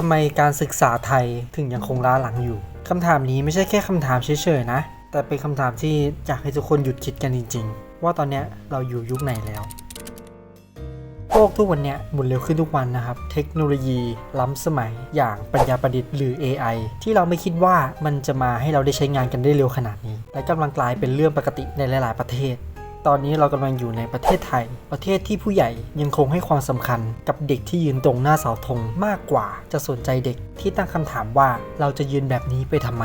ทำไมการศึกษาไทยถึงยังคงล้าหลังอยู่คำถามนี้ไม่ใช่แค่คำถามเฉยๆนะ แต่เป็นคำถามที่อยากให้ทุกคนหยุดคิดกันจริง ๆ ว่าตอนนี้เราอยู่ยุคไหนแล้วโลกทุกวันนี้หมุนเร็วขึ้นทุกวันนะครับ เทคโนโลยีล้ำสมัยอย่างปัญญาประดิษฐ์หรือ AI ที่เราไม่คิดว่ามันจะมาให้เราได้ใช้งานกันได้เร็วขนาดนี้ และกำลังกลายเป็นเรื่องปกติในหลาย ๆ ประเทศ ตอนนี้เรากำลังอยู่ในประเทศไทย ประเทศที่ผู้ใหญ่ยังคงให้ความสำคัญกับเด็กที่ยืนตรงหน้าเสาธงมากกว่าจะสนใจเด็กที่ตั้งคำถามว่าเราจะยืนแบบนี้ไปทำไม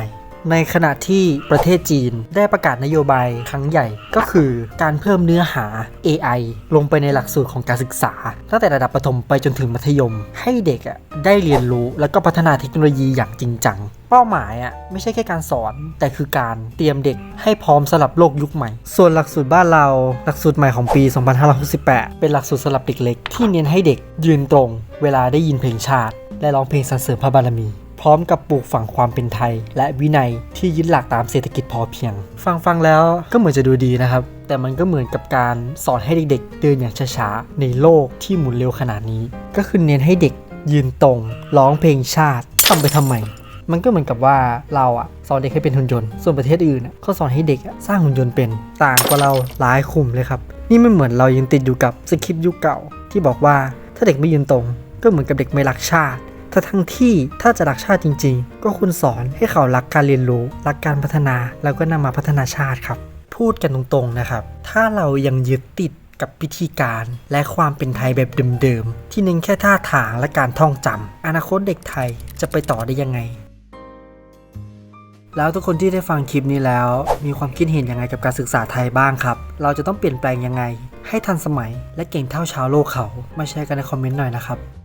ในขณะที่ประเทศจีนได้ประกาศนโยบายครั้งใหญ่ก็คือการเพิ่มเนื้อหา AI ลงไปในหลักสูตรของการศึกษา ตั้งแต่ระดับประถมไปจนถึงมัธยม ให้เด็กอะได้เรียนรู้แล้วก็พัฒนาเทคโนโลยีอย่างจริงจังเป้าหมายอะไม่ใช่แค่การสอน แต่คือการเตรียมเด็กให้พร้อมสำหรับโลกยุคใหม่ ส่วนหลักสูตรบ้านเราหลักสูตรใหม่ของปี 2568 เป็นหลักสูตรสำหรับเด็กเล็กที่เน้นให้เด็กยืนตรง เวลาได้ยินเพลงชาติ และร้องเพลงสรรเสริญพระบารมี พร้อมกับปลูกฝังความเป็นไทย และวินัยที่ยึดหลักตามเศรษฐกิจพอเพียง ฟังฟังแล้วก็เหมือนจะดูดีนะครับ แต่มันก็เหมือนกับการสอนให้เด็กๆเดินอย่างช้าๆในโลกที่หมุนเร็วขนาดนี้ ก็คือเน้นให้เด็กยืนตรง ร้องเพลงชาติทำไปทำไมมันก็เหมือนกับว่าเราอะสอนเด็กให้เป็นหุ่นยนต์ ส่วนประเทศอื่นเขาสอนให้เด็กสร้างหุ่นยนต์เป็น ต่างกว่าเราหลายคุมเลยครับ นี่ไม่เหมือนเรายังติดอยู่กับสคริปต์ยุคเก่า ที่บอกว่าถ้าเด็กไม่ยืนตรง ก็เหมือนกับเด็กไม่รักชาติ ถ้าทั้งที่ถ้าจะรักชาติจริง ๆ ก็คุณสอนให้เขารักการเรียนรู้ รักการพัฒนา แล้วก็นำมาพัฒนาชาติครับ พูดกันตรงๆนะครับ ถ้าเรายังยึดติดกับพิธีการและความเป็นไทยแบบเดิมๆ ที่เน้นแค่ท่าทางและการท่องจำอนาคตเด็กไทยจะไปต่อได้ยังไง แล้วทุกคนที่ได้ฟังคลิปนี้แล้ว มีความคิดเห็นยังไงกับการศึกษาไทยบ้างครับ เราจะต้องเปลี่ยนแปลงยังไง ให้ทันสมัยและเก่งเท่าชาวโลกเขา มาแชร์กันในคอมเมนต์หน่อยนะครับ